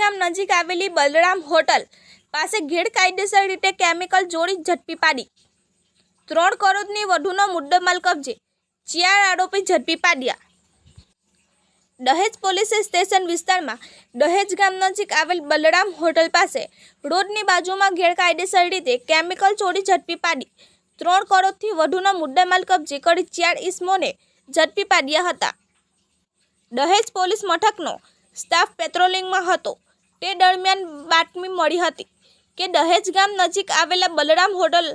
ગામ નજીક આવેલી બલરામ હોટલ પાસે ગેરકાયદેસર રીતે કેમિકલ જોડી ઝડપી પાડી. ત્રણ કરોડની વધુનો મુદ્દામાલ કબજે ચાર આરોપી ઝડપી પાડ્યા. દહેજ પોલીસ સ્ટેશન વિસ્તારમાં દહેજ ગામ નજીક આવેલ બલરામ હોટલ પાસે રોડની બાજુમાં ગેરકાયદેસર રીતે કેમિકલ ચોરી ઝડપી પાડી. ત્રણ કરોડથી વધુનો મુદ્દામાલ કબજે કરી ચાર ઇસમોને ઝડપી પાડ્યા હતા. દહેજ પોલીસ મથકનો સ્ટાફ પેટ્રોલિંગમાં હતો. તે દરમિયાન બાતમી મળી હતી કે દહેજ ગામ નજીક આવેલા બલરામ હોટલ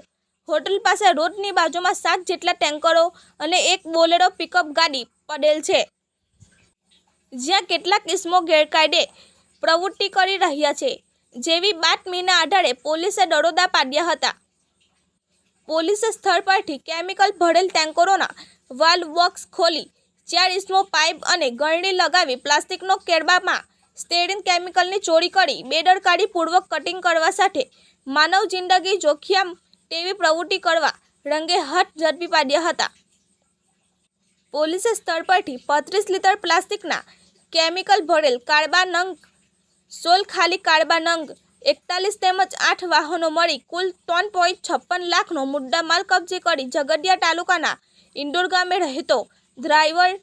હોટલ પાસે રોડની બાજુમાં સાત જેટલા ટેન્કરો અને એક બોલેરો પિકઅપ ગાડી પડેલ છે. જ્યાં કેટલાક ઇસમો ગેરકાયદે પ્રવૃત્તિ કરી રહ્યા છે, જેવી બાતમીના આધારે પોલીસે દરોડા પાડ્યા હતા. પોલીસે સ્થળ પરથી કેમિકલ ભરેલ ટેન્કરોના વાલ્વ બોક્સ ખોલી ચાર પાઇપ અને ગળણી લગાવી પ્લાસ્ટિકનો કેરબામાં સ્ટેરિન કેમિકલની ચોરી કરી બેદરકારીપૂર્વક કટિંગ કરવા સાથે માનવ જિંદગી જોખિયામ તેવી પ્રવૃત્તિ કરવા રંગે હાથ ઝડપી પાડ્યા હતા. પોલીસે સ્થળ પરથી પત્રીસ લીટર પ્લાસ્ટિકના કેમિકલ ભરેલ કાળબા નંગ, સોલ ખાલી કાળબા નંગ, એકતાલીસ તેમજ આઠ વાહનો મળી કુલ ત્રણ પોઈન્ટ છપ્પન લાખનો મુદ્દામાલ કબજે કરી ઝઘડિયા તાલુકાના ઇન્દોર ગામે રહેતો ડ્રાઈવર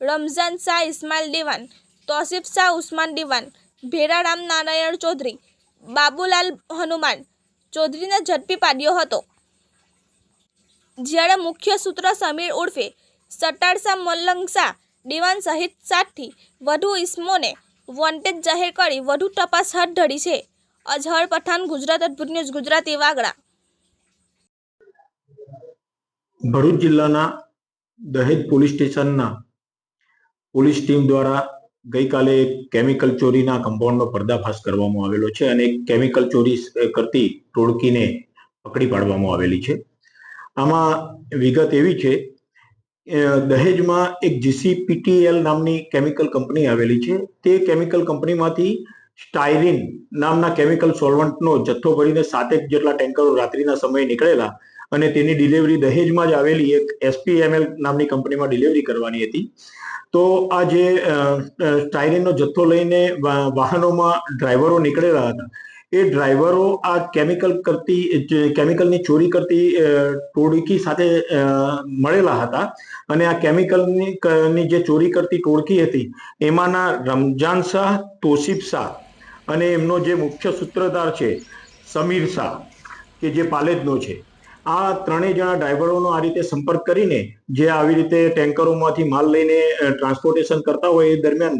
રમઝાન શાહ ઇસ્માઇલ દિવાન, તોસીફ શાહ ઉસ્માન દિવાન ભેરારામ નારાયણ ચૌધરી, બાબુલાલ હનુમાન ચૌધરીને ઝડપી પાડ્યો હતો. જ્યારે મુખ્ય સૂત્ર સમીર ઉર્ફે સટારસા મલ્લંગસા દિવાન સહિત સાતથી વધુ ઇસમોને વોન્ટેજ જાહેર કરી વધુ તપાસ હાથ ધરી છે. અઝહર પઠાણ, ગુજરાત અદભુત ન્યૂઝ, ગુજરાતી વાગડા. ભરૂચ જિલ્લાના દહેજ પોલીસ સ્ટેશનના પોલીસ ટીમ દ્વારા ગઈકાલે કેમિકલ ચોરીના કમ્પાઉન્ડનો પર્દાફાશ કરવામાં આવેલો છે અને એક કેમિકલ ચોરી કરતી ટોળકીને પકડી પાડવામાં આવેલી છે. આમાં વિગત એવી છે દહેજમાં એક જીસીપીટીએલ નામની કેમિકલ કંપની આવેલી છે. તે કેમિકલ કંપનીમાંથી સ્ટાયરીન નામના કેમિકલ સોલ્વન્ટનો જથ્થો ભરીને સાતેક જેટલા ટેન્કરો રાત્રિના સમયે નીકળેલા અને તેની ડિલિવરી દહેજમાં જ આવેલી એક એસપીએમએલ નામની કંપનીમાં ડિલિવરી કરવાની હતી. તો આ જે સ્ટાયરીનનો જથ્થો લઈને વાહનોમાં ડ્રાઈવરો નીકળેલા હતા, એ ડ્રાઈવરો આ કેમિકલ કરતી કેમિકલની ચોરી કરતી ટોળકી સાથે મળેલા હતા. અને આ કેમિકલની જે ચોરી કરતી ટોળકી હતી, એમાંના રમજાન શાહ, તોસીફ શાહ અને એમનો જે મુખ્ય સૂત્રધાર છે, સમીર શાહ, કે જે પાલેજનો છે. આ ત્રણેય જણા ડ્રાઈવરોનો આ રીતે સંપર્ક કરીને જે આવી રીતે ટેન્કરોમાંથી માલ લઈને ટ્રાન્સપોર્ટેશન કરતા હોય એ દરમિયાન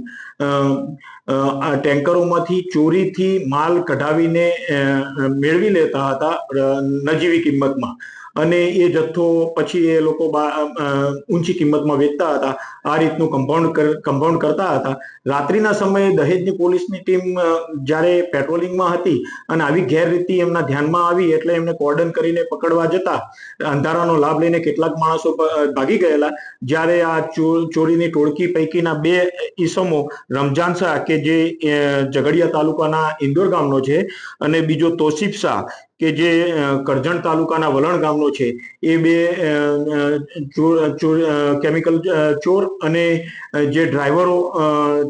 ટેન્કરોમાંથી ચોરીથી માલ કઢાવીને મેળવી લેતા હતા નજીવી કિંમતમાં. અને એ જથ્થો પછી એ લોકો ઊંચી કિંમતમાં વેચતા હતા. આ રીતનું કમ્પાઉન્ડ કમ્પાઉન્ડ કરતા હતા. રાત્રિના સમયે દહેજની પોલીસની ટીમ જ્યારે પેટ્રોલિંગમાં હતી અને આવી ગેરરીતિ એમના ધ્યાનમાં આવી એટલે એમને કોર્ડન કરીને પકડવા જતા, અંધારાનો લાભ લઈને કેટલાક માણસો ભાગી ગયેલા. જ્યારે આ ચોરીની ટોળકી પૈકીના બે ઈસમો, રમજાન શાહ, કે જે ઝઘડિયા તાલુકાના ઇન્દોર ગામનો છે, અને બીજો તોસીફ શાહ કે જે કરજણ તાલુકાના વલણ ગામનો છે, એ બે ચોર- કેમિકલ ચોર અને જે ડ્રાઈવરો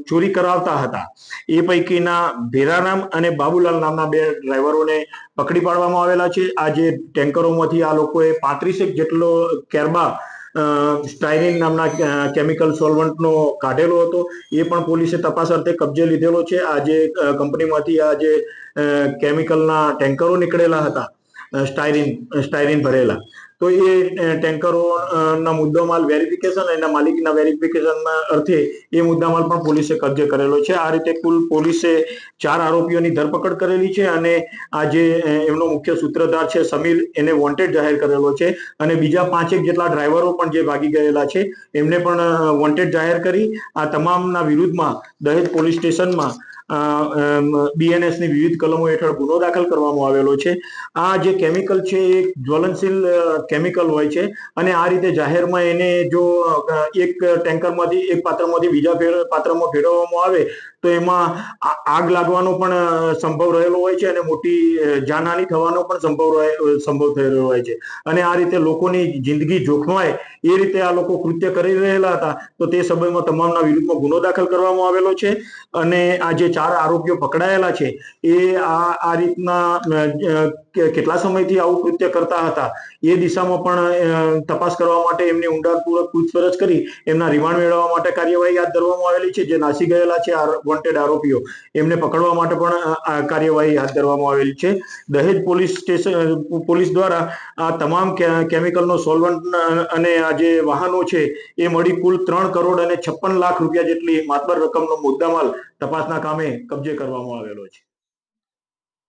ચોરી કરાવતા હતા. એ પૈકીના ભેરારામ અને બાબુલાલ નામના બે ડ્રાઈવરોને પકડી પાડવામાં આવેલા છે. આ જે ટેન્કરોમાંથી આ લોકોએ પાંત્રીસેક જેટલો કેરબા સ્ટાયરીન નામના કેમિકલ સોલ્વન્ટનો કાઢેલો હતો. એ પણ પોલીસે તપાસ અર્થે કબજે લીધેલો છે. આ જે કંપનીમાંથી આ જે કેમિકલના ટેન્કરો નીકળેલા હતા સ્ટાયરીન સ્ટાયરીન ભરેલા. તો એ ટેન્કરોના મુદ્દામાલ વેરિફિકેશન એના માલિકીના વેરિફિકેશનના અર્થે એ મુદ્દામાલ પણ પોલીસે કબજે કરેલો છે. આ રીતે કુલ પોલીસે ચાર આરોપીઓની ધરપકડ કરેલી છે અને આ જે એમનો મુખ્ય સૂત્રધાર છે સમીર, એને વોન્ટેડ જાહેર કરેલો છે અને બીજા પાંચેક જેટલા ડ્રાઈવરો પણ જે ભાગી ગયેલા છે, એમને પણ વોન્ટેડ જાહેર કરી. આ તમામના વિરુદ્ધમાં દહેજ પોલીસ સ્ટેશનમાં બીએનએસની વિવિધ કલમો હેઠળ ગુનો દાખલ કરવામાં આવેલો છે. આ જે કેમિકલ છે એ જ્વલનશીલ કેમિકલ હોય છે. અને આ રીતે જાહેરમાં એને જો એક ટેન્કરમાંથી, એક પાત્રમાંથી બીજા પાત્રમાં ફેરવવામાં આવે, તો એમાં આગ લાગવાનો પણ સંભવ રહેલો હોય છે અને મોટી જાનહાની થવાનો પણ સંભવ સંભવ રહ્યો હોય છે. અને આ રીતે લોકોની જિંદગી જોખમાય, એ રીતે આ લોકો કૃત્ય કરી રહેલા હતા, તો તે સમયમાં તમામના વિરુદ્ધમાં ગુનો દાખલ કરવામાં આવેલો છે. અને આ જે ચાર આરોપીઓ પકડાયેલા છે, એ આ આ રીતના કેટલા સમયથી આવું કૃત્ય કરતા હતા એ દિશામાં પણ તપાસ કરવા માટે એમની ઊંડાણપૂર્વક પૂછપરછ કરી, એમના રિમાન્ડ મેળવવા માટે કાર્યવાહી હાથ ધરવામાં આવેલી છે, જે નાસી ગયેલા છે વોન્ટેડ આરોપીઓ. એમને પકડવા માટે પણ કાર્યવાહી હાથ ધરવામાં આવેલી છે. દહેજ પોલીસ સ્ટેશન પોલીસ દ્વારા આ તમામ કેમિકલનો સોલ્વન્ટ અને આ જે વાહનો છે, એ મળી કુલ ત્રણ કરોડ અને છપ્પન લાખ રૂપિયા જેટલી માતબર રકમનો મુદ્દામાલ તપાસના કામે કબજે કરવામાં આવેલો છે.